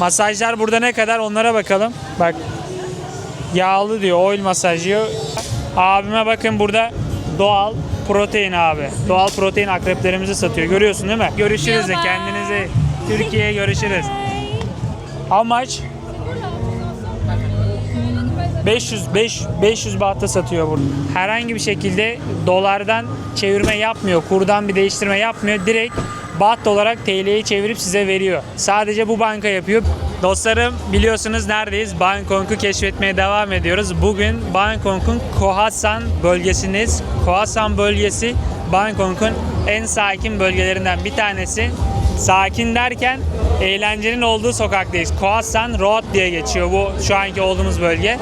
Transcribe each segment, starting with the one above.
Masajlar burada ne kadar onlara bakalım. Bak yağlı diyor oil masaj diyor. Abime bakın burada doğal protein abi. Doğal protein akreplerimizi satıyor. Görüyorsun değil mi? Görüşürüz de kendinize. Türkiye'ye görüşürüz. How much? 500 5 500 bahta satıyor burada. Herhangi bir şekilde dolardan çevirme yapmıyor. Kurdan bir değiştirme yapmıyor. Direkt baht olarak TL'yi çevirip size veriyor. Sadece bu banka yapıyor. Dostlarım biliyorsunuz neredeyiz? Bangkok'u keşfetmeye devam ediyoruz. Bugün Bangkok'un Koh San bölgesindeyiz. Koh San bölgesi Bangkok'un en sakin bölgelerinden bir tanesi. Sakin derken eğlencenin olduğu sokaktayız. Koh San Road diye geçiyor bu şu anki olduğumuz bölge.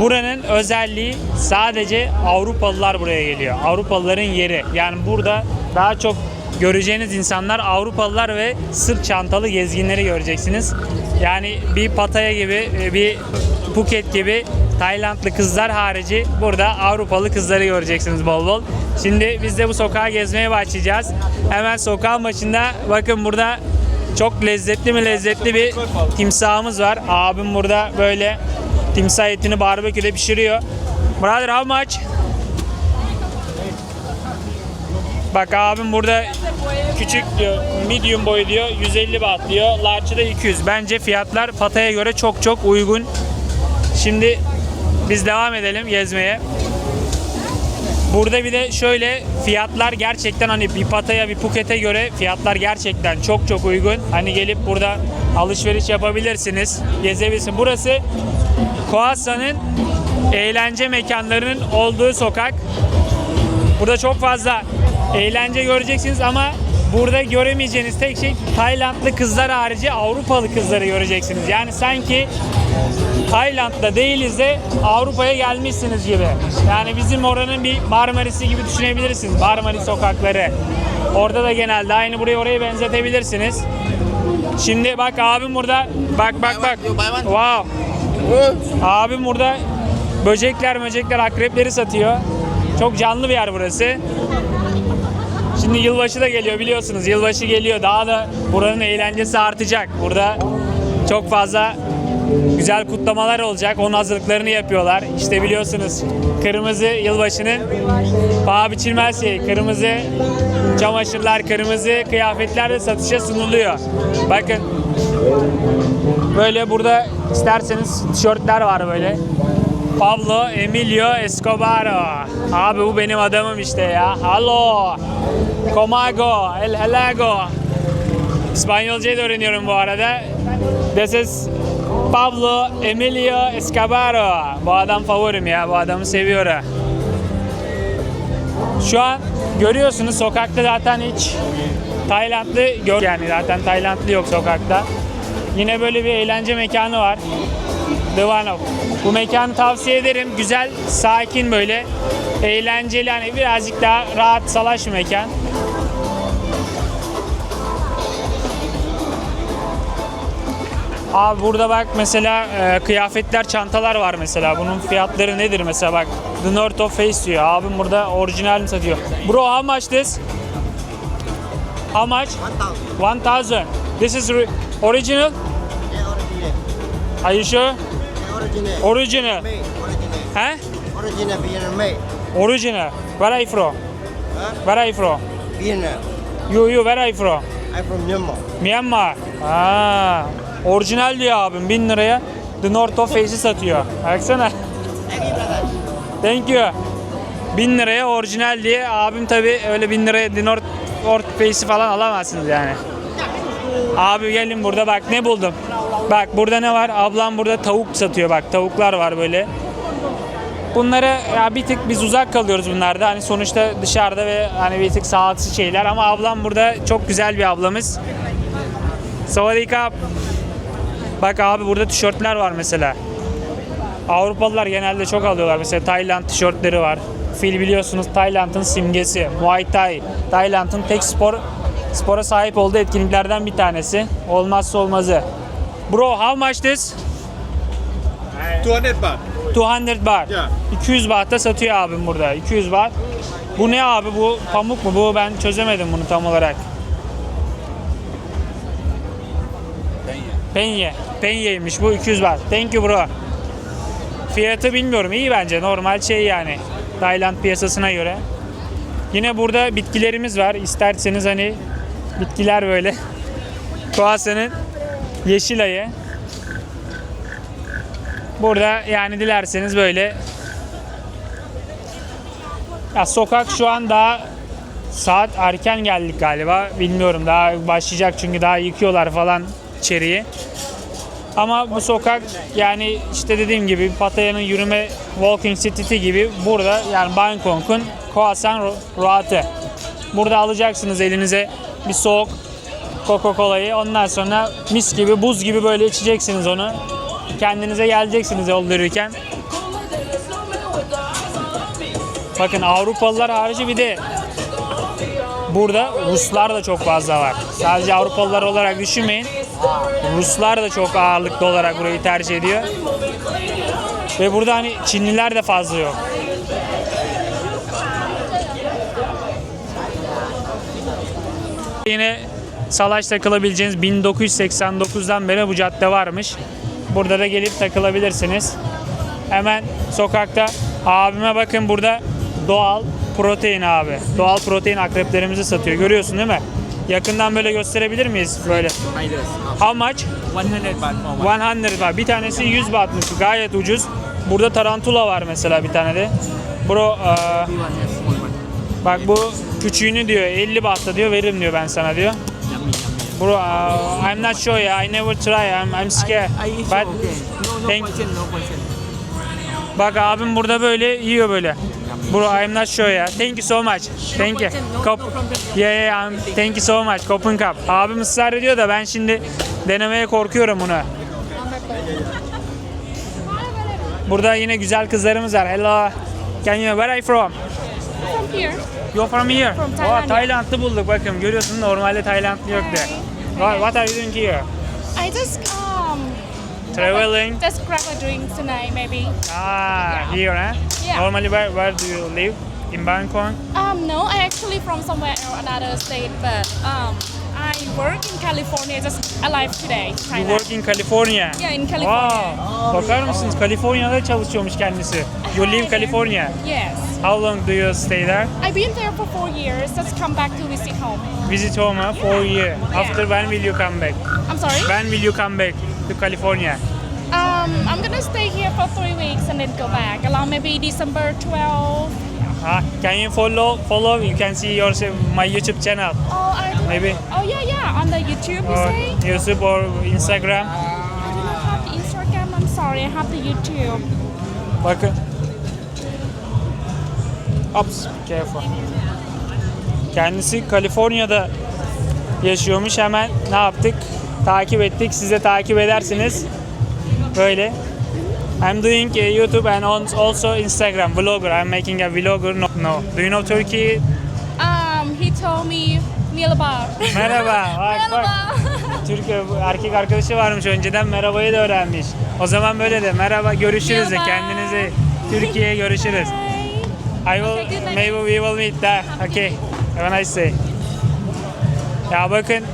Buranın özelliği sadece Avrupalılar buraya geliyor. Avrupalıların yeri. Yani burada daha çok göreceğiniz insanlar Avrupalılar ve sırt çantalı gezginleri göreceksiniz. Yani bir Pattaya gibi, bir Phuket gibi Taylandlı kızlar harici burada Avrupalı kızları göreceksiniz bol bol. Şimdi biz de bu sokağa gezmeye başlayacağız. Hemen sokağın başında bakın burada çok lezzetli mi lezzetli bir timsahımız var. Abim burada böyle timsah etini barbeküde pişiriyor. Brother how much? Bak abim burada küçük diyor, medium boy diyor, 150 baht diyor, large'ı da 200. Bence fiyatlar Pataya göre çok çok uygun. Şimdi biz devam edelim gezmeye. Burada bir de şöyle fiyatlar gerçekten hani bir Pataya bir Phuket'e göre fiyatlar gerçekten çok çok uygun. Hani gelip burada alışveriş yapabilirsiniz, gezebilirsiniz. Burası Koh San'ın eğlence mekanlarının olduğu sokak. Burada çok fazla eğlence göreceksiniz ama burada göremeyeceğiniz tek şey Taylandlı kızlar harici Avrupalı kızları göreceksiniz. Yani sanki Tayland'da değiliz de Avrupa'ya gelmişsiniz gibi. Yani bizim oranın bir Marmaris'i gibi düşünebilirsiniz. Marmaris sokakları. Orada da genelde aynı burayı oraya benzetebilirsiniz. Şimdi bak abim burada. Bak bak bak. Wow. Abim burada böcekler möcekler akrepleri satıyor. Çok canlı bir yer burası. Şimdi yılbaşı da geliyor biliyorsunuz. Yılbaşı geliyor. Daha da buranın eğlencesi artacak. Burada çok fazla güzel kutlamalar olacak. Onun hazırlıklarını yapıyorlar. İşte biliyorsunuz kırmızı yılbaşının paha biçilmez şey. Kırmızı çamaşırlar, kırmızı kıyafetler de satışa sunuluyor. Bakın Böyle burada isterseniz tişörtler var böyle. Pablo Emilio Escobar. Abi bu benim adamım işte ya. Hello. Comago. El Helago. İspanyolcayı da öğreniyorum bu arada. This is Pablo Emilio Escobar. Bu adam favorim ya. Bu adamı seviyorum. Şu an görüyorsunuz sokakta zaten hiç Taylandlı gör yani zaten Taylandlı yok sokakta. Yine böyle bir eğlence mekanı var. Divanov. Bu mekanı tavsiye ederim. Güzel, sakin böyle. Eğlenceli hani birazcık daha rahat salaş bir mekan. Abi burada bak mesela e, kıyafetler, çantalar var mesela. Bunun fiyatları nedir mesela bak. The North of Face diyor. Abim burada orijinalini satıyor. Bro how much this? How much? 1000. This is original? Yeah, original. Are you sure? Original. Original. Made. Original. Huh? Original. Where are you from? Huh? Where are you from? Vietnam. You, you, where are you from? I'm from Myanmar. Myanmar. Ha. Orijinal diyor abim 1000 liraya. The North of Face'i satıyor. Baksana. Thank you. 1000 liraya orijinal diye abim tabi öyle 1000 liraya The North, North Face'i falan alamazsınız yani. Abi gelin burada bak ne buldum. Bak burada ne var? Ablam burada tavuk satıyor bak. Tavuklar var böyle. Bunları ya bir tık biz uzak kalıyoruz bunlarda. Hani sonuçta dışarıda ve hani bir tık sağlıksız şeyler ama ablam burada çok güzel bir ablamız. Savadika. Bak abi burada tişörtler var mesela. Avrupalılar genelde çok alıyorlar. Mesela Tayland tişörtleri var. Fil biliyorsunuz Tayland'ın simgesi. Muay Thai. Tayland'ın tek spor spora sahip olduğu etkinliklerden bir tanesi. Olmazsa olmazı. Bro how much this? 200 baht. 200 baht. Ya. 200 bahta satıyor abim burada. 200 baht. Bu ne abi? Bu pamuk mu? Bu ben çözemedim bunu tam olarak. Penye. Penye'ymiş bu 200 baht. Thank you bro. Fiyatı bilmiyorum. iyi bence. Normal şey yani. Tayland piyasasına göre. Yine burada bitkilerimiz var. İsterseniz hani bitkiler böyle. Koasa'nın yeşil ayı. Burada yani dilerseniz böyle ya sokak şu an daha saat erken geldik galiba. Bilmiyorum daha başlayacak çünkü daha yıkıyorlar falan içeriği. Ama bu sokak yani işte dediğim gibi Pattaya'nın yürüme walking city gibi burada yani Bangkok'un Khoasan Ro- Rahatı. Burada alacaksınız elinize bir soğuk Coca-Cola'yı ondan sonra mis gibi buz gibi böyle içeceksiniz onu. Kendinize geleceksiniz yolda yürürken. Bakın Avrupalılar harici bir de burada Ruslar da çok fazla var. Sadece Avrupalılar olarak düşünmeyin. Ruslar da çok ağırlıklı olarak burayı tercih ediyor. Ve burada hani Çinliler de fazla yok. Yine salaş takılabileceğiniz 1989'dan beri bu cadde varmış. Burada da gelip takılabilirsiniz. Hemen sokakta abime bakın burada doğal protein abi. Doğal protein akreplerimizi satıyor. Görüyorsun değil mi? Yakından böyle gösterebilir miyiz böyle? How much? 100 baht for one. 100 var. Bir tanesi 100 bahtmış. Gayet ucuz. Burada tarantula var mesela bir tane de. Bro, uh, bak bu küçüğünü diyor 50 bahta diyor veririm diyor ben sana diyor. Bro, uh, I'm not sure. Yeah. I never try. I'm, I'm scared. But thank- bak abim burada böyle yiyor böyle. Bro, I'm not sure ya. Thank you so much. Thank you. Kop yeah, yeah, I'm, thank you so much. Kopun kap. Abim ısrar ediyor da ben şimdi denemeye korkuyorum bunu. Burada yine güzel kızlarımız var. Hello. Can you, where are you from? From here. You're from here. From Oh, Thailand. Taylandlı bulduk bakın. Görüyorsun normalde Taylandlı yoktu. What, what are you doing here? I just um Traveling. just grab a drink tonight maybe. Ah, here, huh? Yeah. Normally, where, where do you live? In Bangkok? Um no, I actually from somewhere else, another state, but um I work in California, just alive today, You work in California. Yeah, in California. Wow. Bakar mısınız? Kaliforniya'da çalışıyormuş kendisi. You live California. Yes. How long do you stay there? I've been there for four years. Just come back to visit home. Visit home huh? for a year. After when will you come back? I'm sorry. When will you come back to California? Um, I'm gonna stay here for three weeks and then go back around maybe December 12. Ah, can you follow? Follow? You can see yourself my YouTube channel. Oh, I do. Maybe. Oh yeah, yeah. On the YouTube, you Or say? YouTube or Instagram. I do not have the Instagram. I'm sorry. I have the YouTube. Bakın. Ops, careful. Kendisi Kaliforniya'da yaşıyormuş. Hemen ne yaptık? Takip ettik. Siz de takip edersiniz. Böyle. I'm doing uh, YouTube and also Instagram vlogger. I'm making a vlogger. No, no. Do you know Turkey? Um, he told me Merhaba. Merhaba. Bak bak. Merhaba. Türk erkek arkadaşı varmış önceden merhabayı da öğrenmiş. O zaman böyle de merhaba görüşürüz de Merhaba. kendinize Türkiye'ye görüşürüz. I will maybe we will meet there. Okay. Have a nice day. Ya bakın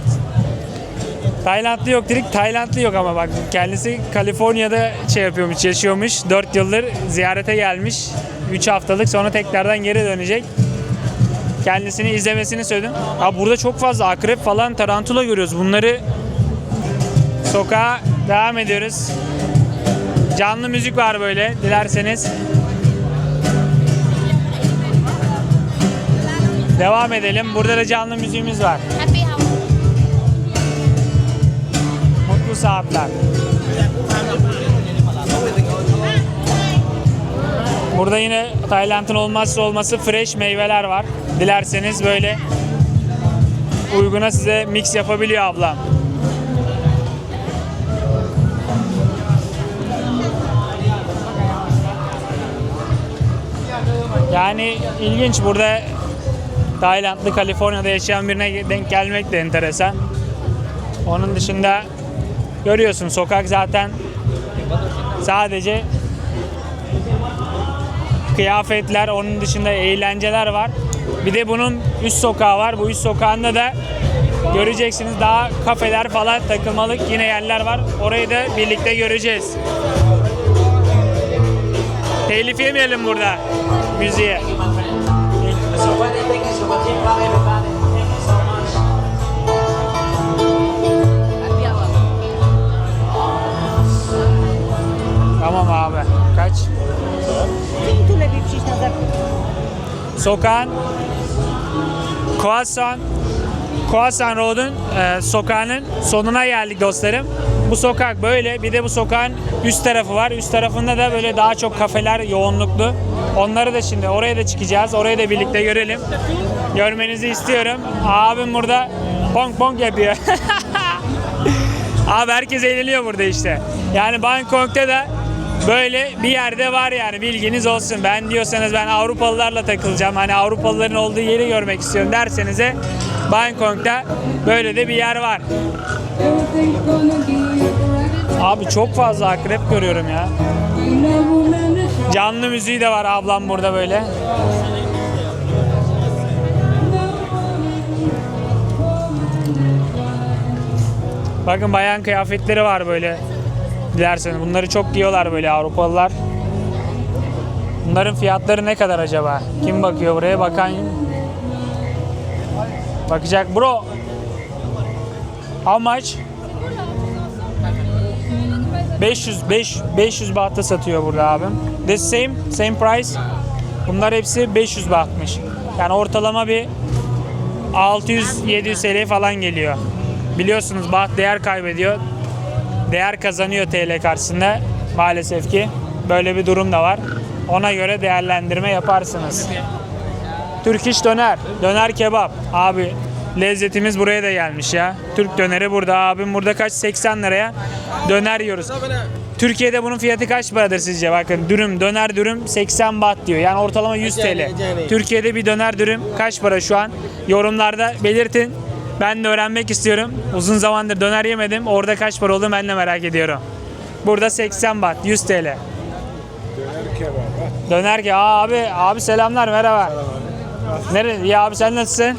Taylandlı yok dedik. Taylandlı yok ama bak kendisi Kaliforniya'da şey yapıyormuş, yaşıyormuş. 4 yıldır ziyarete gelmiş. 3 haftalık sonra tekrardan geri dönecek. Kendisini izlemesini söyledim. Ha burada çok fazla akrep falan tarantula görüyoruz. Bunları sokağa devam ediyoruz. Canlı müzik var böyle dilerseniz. Devam edelim. Burada da canlı müziğimiz var. Happy saatler. Burada yine Tayland'ın olmazsa olması fresh meyveler var. Dilerseniz böyle uyguna size mix yapabiliyor ablam. Yani ilginç burada Taylandlı Kaliforniya'da yaşayan birine denk gelmek de enteresan. Onun dışında görüyorsun sokak zaten sadece kıyafetler, onun dışında eğlenceler var. Bir de bunun üst sokağı var. Bu üst sokağında da göreceksiniz. Daha kafeler falan takılmalık yine yerler var. Orayı da birlikte göreceğiz. Telif yemeyelim burada müziğe. Sokağın Koasan Koasan Road'un e, sokağının sonuna geldik dostlarım. Bu sokak böyle. Bir de bu sokağın üst tarafı var. Üst tarafında da böyle daha çok kafeler yoğunluklu. Onları da şimdi oraya da çıkacağız. Orayı da birlikte görelim. Görmenizi istiyorum. Abim burada pong pong yapıyor. Abi herkes eğleniyor burada işte. Yani Bangkok'ta da böyle bir yerde var yani bilginiz olsun. Ben diyorsanız ben Avrupalılarla takılacağım. Hani Avrupalıların olduğu yeri görmek istiyorum dersenize Bangkok'ta böyle de bir yer var. Abi çok fazla akrep görüyorum ya. Canlı müziği de var ablam burada böyle. Bakın bayan kıyafetleri var böyle. Dilerseniz bunları çok giyiyorlar böyle Avrupalılar. Bunların fiyatları ne kadar acaba? Kim bakıyor buraya? Bakan Bakacak bro. How much? 500 5 500 bahta satıyor burada abim. The same same price. Bunlar hepsi 500 bahtmış. Yani ortalama bir 600-700 TL falan geliyor. Biliyorsunuz baht değer kaybediyor. Değer kazanıyor TL karşısında maalesef ki. Böyle bir durum da var. Ona göre değerlendirme yaparsınız. Türk iş döner, döner kebap. Abi lezzetimiz buraya da gelmiş ya. Türk döneri burada abim burada kaç 80 liraya döner yiyoruz. Türkiye'de bunun fiyatı kaç paradır sizce? Bakın dürüm, döner dürüm 80 baht diyor. Yani ortalama 100 TL. Türkiye'de bir döner dürüm kaç para şu an? Yorumlarda belirtin. Ben de öğrenmek istiyorum. Uzun zamandır döner yemedim. Orada kaç para olduğunu ben de merak ediyorum. Burada 80 baht, 100 TL. Döner ki Aa, abi abi selamlar merhaba. Neresi? Ya abi sen nasılsın?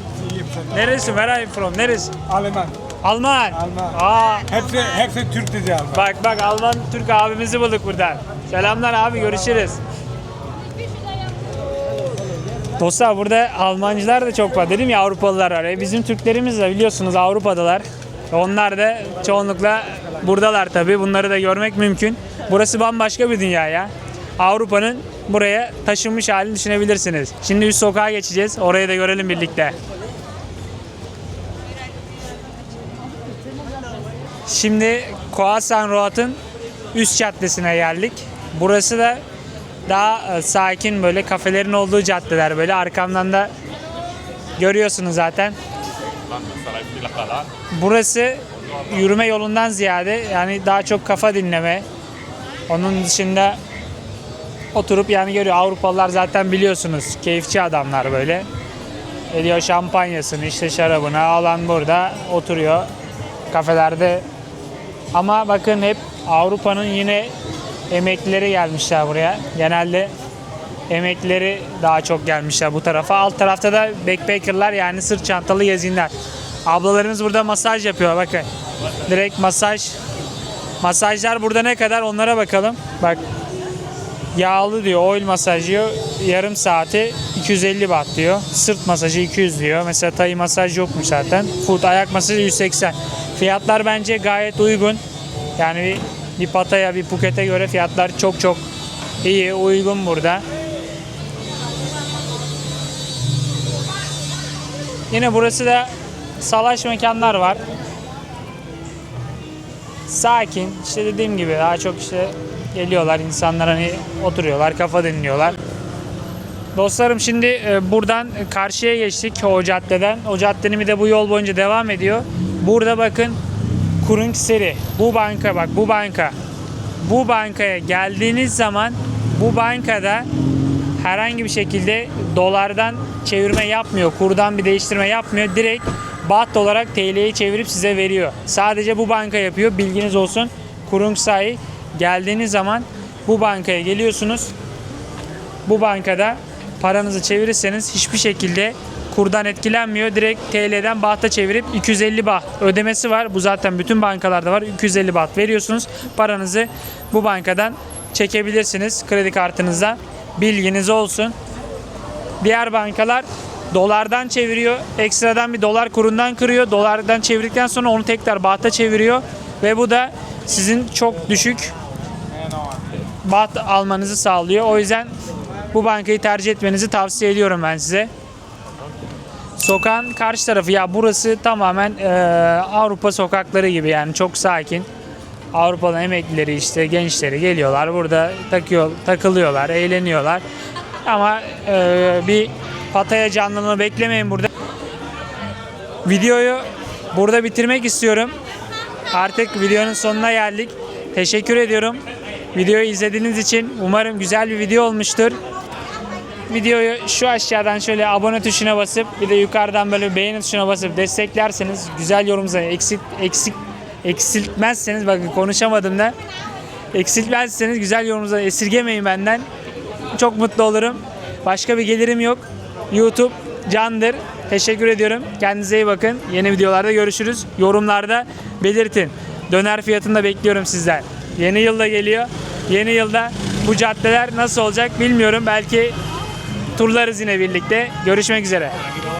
Neresi? Where are you from? Neresi? Alman. Alman. Alman. Aa, Hepsi, hepsi Türk dedi Alman. bak bak Alman Türk abimizi bulduk buradan. Selamlar abi görüşürüz. Dostlar burada Almancılar da çok var. Dedim ya Avrupalılar var. E bizim Türklerimiz de biliyorsunuz Avrupa'dalar. Onlar da çoğunlukla buradalar tabii. Bunları da görmek mümkün. Burası bambaşka bir dünya ya. Avrupa'nın buraya taşınmış halini düşünebilirsiniz. Şimdi üst sokağa geçeceğiz. Orayı da görelim birlikte. Şimdi Koasan Road'un üst caddesine geldik. Burası da daha e, sakin böyle kafelerin olduğu caddeler böyle. Arkamdan da görüyorsunuz zaten. Burası yürüme yolundan ziyade yani daha çok kafa dinleme. Onun dışında oturup yani görüyor Avrupalılar zaten biliyorsunuz keyifçi adamlar böyle. Ediyor şampanyasını işte şarabını alan burada oturuyor kafelerde. Ama bakın hep Avrupa'nın yine emeklileri gelmişler buraya. Genelde emeklileri daha çok gelmişler bu tarafa. Alt tarafta da backpackerlar yani sırt çantalı gezinler. Ablalarımız burada masaj yapıyor bakın. Direkt masaj. Masajlar burada ne kadar onlara bakalım. Bak yağlı diyor oil masaj diyor yarım saati 250 baht diyor. Sırt masajı 200 diyor. Mesela tay masaj yokmuş zaten. Foot ayak masajı 180. Fiyatlar bence gayet uygun. Yani bir, Pattaya bir Phuket'e göre fiyatlar çok çok iyi uygun burada. Yine burası da salaş mekanlar var. Sakin. işte dediğim gibi daha çok işte geliyorlar insanlar hani oturuyorlar, kafa dinliyorlar. Dostlarım şimdi e, buradan karşıya geçtik o caddeden. O caddenin bir de bu yol boyunca devam ediyor. Burada bakın Kurung Seri. Bu banka bak bu banka. Bu bankaya geldiğiniz zaman bu bankada herhangi bir şekilde dolardan çevirme yapmıyor. Kurdan bir değiştirme yapmıyor. Direkt baht olarak TL'yi çevirip size veriyor. Sadece bu banka yapıyor. Bilginiz olsun. Kurung Sai geldiğiniz zaman bu bankaya geliyorsunuz. Bu bankada paranızı çevirirseniz hiçbir şekilde kurdan etkilenmiyor. Direkt TL'den bahta çevirip 250 baht ödemesi var. Bu zaten bütün bankalarda var. 250 baht veriyorsunuz. Paranızı bu bankadan çekebilirsiniz kredi kartınıza. Bilginiz olsun. Diğer bankalar dolardan çeviriyor. Ekstradan bir dolar kurundan kırıyor. Dolardan çevirdikten sonra onu tekrar bahta çeviriyor. Ve bu da sizin çok düşük baht almanızı sağlıyor. O yüzden bu bankayı tercih etmenizi tavsiye ediyorum ben size. Sokağın karşı tarafı ya burası tamamen eee, Avrupa sokakları gibi yani çok sakin. Avrupa'nın emeklileri işte gençleri geliyorlar burada takıyor takılıyorlar, eğleniyorlar. Ama eee, bir Pataya canlılığını beklemeyin burada. Videoyu burada bitirmek istiyorum. Artık videonun sonuna geldik. Teşekkür ediyorum. Videoyu izlediğiniz için umarım güzel bir video olmuştur. Videoyu şu aşağıdan şöyle abone tuşuna basıp bir de yukarıdan böyle beğeni tuşuna basıp desteklerseniz güzel yorumunuza eksik eksik eksiltmezseniz bakın konuşamadım da eksiltmezseniz güzel yorumunuza esirgemeyin benden. Çok mutlu olurum. Başka bir gelirim yok. YouTube candır. Teşekkür ediyorum. Kendinize iyi bakın. Yeni videolarda görüşürüz. Yorumlarda belirtin. Döner fiyatını da bekliyorum sizden. Yeni yılda geliyor. Yeni yılda bu caddeler nasıl olacak bilmiyorum. Belki turlarız yine birlikte. Görüşmek üzere.